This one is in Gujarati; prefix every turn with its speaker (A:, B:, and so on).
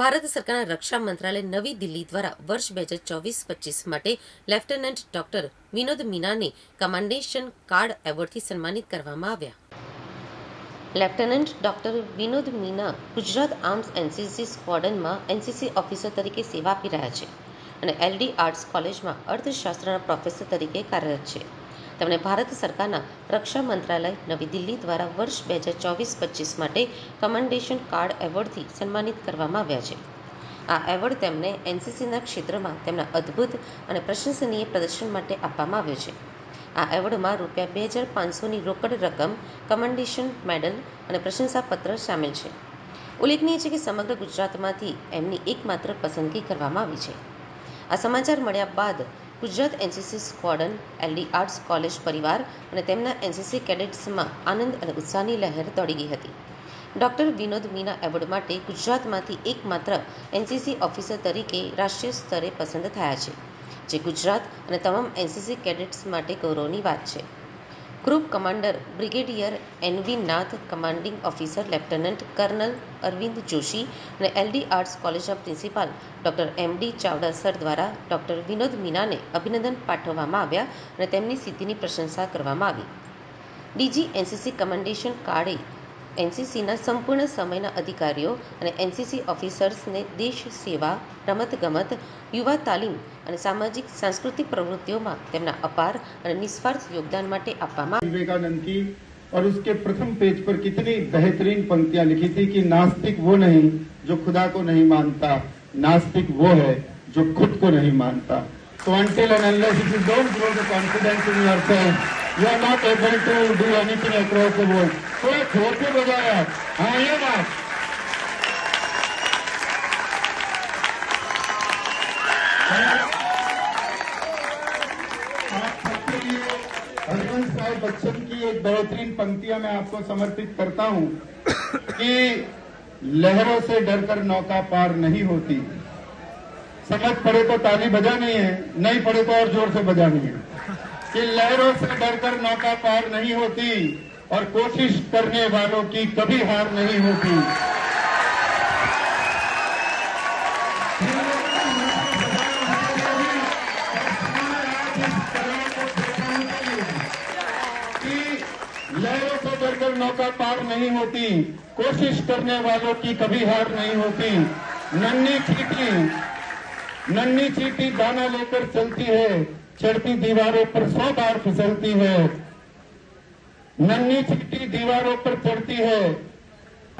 A: ભારત સરકારના રક્ષા મંત્રાલય નવી દિલ્હી દ્વારા વર્ષ બે હજાર ચોવીસ પચીસ માટે લેફ્ટનન્ટ ડોક્ટર વિનોદ મીનાને કમાન્ડેશન કાર્ડ એવોર્ડથી સન્માનિત કરવામાં આવ્યા. Lieutenant doctor Vinod Meena Gujarat arms NCC સ્ક્વોડનમાં NCC officer તરીકે સેવા આપી રહ્યા છે અને એલડી આર્ટ્સ કોલેજમાં અર્થશાસ્ત્રના પ્રોફેસર તરીકે કાર્યરત છે. તેમણે ભારત સરકારના રક્ષા મંત્રાલય નવી દિલ્હી દ્વારા વર્ષ બે હજાર ચોવીસ પચીસ માટે કમાન્ડેશન કાર્ડ એવોર્ડથી સન્માનિત કરવામાં આવ્યા છે. આ એવોર્ડ તેમને એનસીસીના ક્ષેત્રમાં તેમના અદ્ભુત અને પ્રશંસનીય પ્રદર્શન માટે આપવામાં આવ્યો છે. આ એવોર્ડમાં રૂપિયા બે હજાર પાંચસોની રોકડ રકમ, કમાન્ડેશન મેડલ અને પ્રશંસાપત્ર સામેલ છે. ઉલ્લેખનીય છે કે સમગ્ર ગુજરાતમાંથી એમની એકમાત્ર પસંદગી કરવામાં આવી છે. આ સમાચાર મળ્યા બાદ Gujarat NCC squadron, LD arts college પરિવાર અને તેમના એનસીસી કેડેટ્સમાં આનંદ અને ઉત્સાહની લહેર દોડી ગઈ હતી. ડૉક્ટર વિનોદ મીના એવોર્ડ માટે ગુજરાતમાંથી એકમાત્ર એનસીસી ઓફિસર તરીકે રાષ્ટ્રીય સ્તરે પસંદ થયા છે, જે ગુજરાત અને તમામ એનસીસી કેડેટ્સ માટે ગૌરવની વાત છે. Group commander brigadier NV Nath commanding officer lieutenant colonel Arvind Joshi અને એલડી આર્ટ્સ કોલેજના પ્રિન્સિપાલ ડી ચાવડા સર દ્વારા ડોક્ટર વિનોદ મીનાને અભિનંદન પાઠવવામાં આવ્યા અને તેમની સિદ્ધિની પ્રશંસા કરવામાં આવી. ડીજી એનસીસી કમાન્ડેશન કાર્ડે એનસીસીના સંપૂર્ણ સમયના અધિકારીઓ અને એનસીસી ઓફિસર્સને દેશ સેવા રમતગમત યુવા તાલીમ અને સામાજિક સાંસ્કૃતિક પ્રવૃત્તિઓમાં તેમના અપાર અને નિસ્વાર્થ યોગદાન માટે આપવામાં
B: विवेकानंद की और उसके प्रथम पेज पर कितनी बेहतरीन पंक्तियां लिखी थी कि नास्तिक वो नहीं जो खुदा को नहीं मानता नास्तिक वो है जो खुद को नहीं मानता तो until and unless if you don't grow the confidence in yourself you are not able to do anything across the world ज़ोर से बजाया। हाँ ये बात। बच्चन की एक बेहतरीन पंक्तियाँ मैं आपको समर्पित करता हूँ कि लहरों से डरकर नौका पार नहीं होती। समझ पड़े तो ताली बजानी है, नहीं पड़े तो और ज़ोर से बजानी है। कि लहरों से डरकर नौका पार नहीं होती और कोशिश करने वालों की कभी हार नहीं होती नौका पार नहीं होती, कोशिश करने वालों की कभी हार नहीं होती। नन्ही चीटी नन्ही चीटी दाना लेकर चलती है, चढ़ती दीवारों पर सौ बार फिसलती है। नन्ही चीटी दीवारों पर चढ़ती है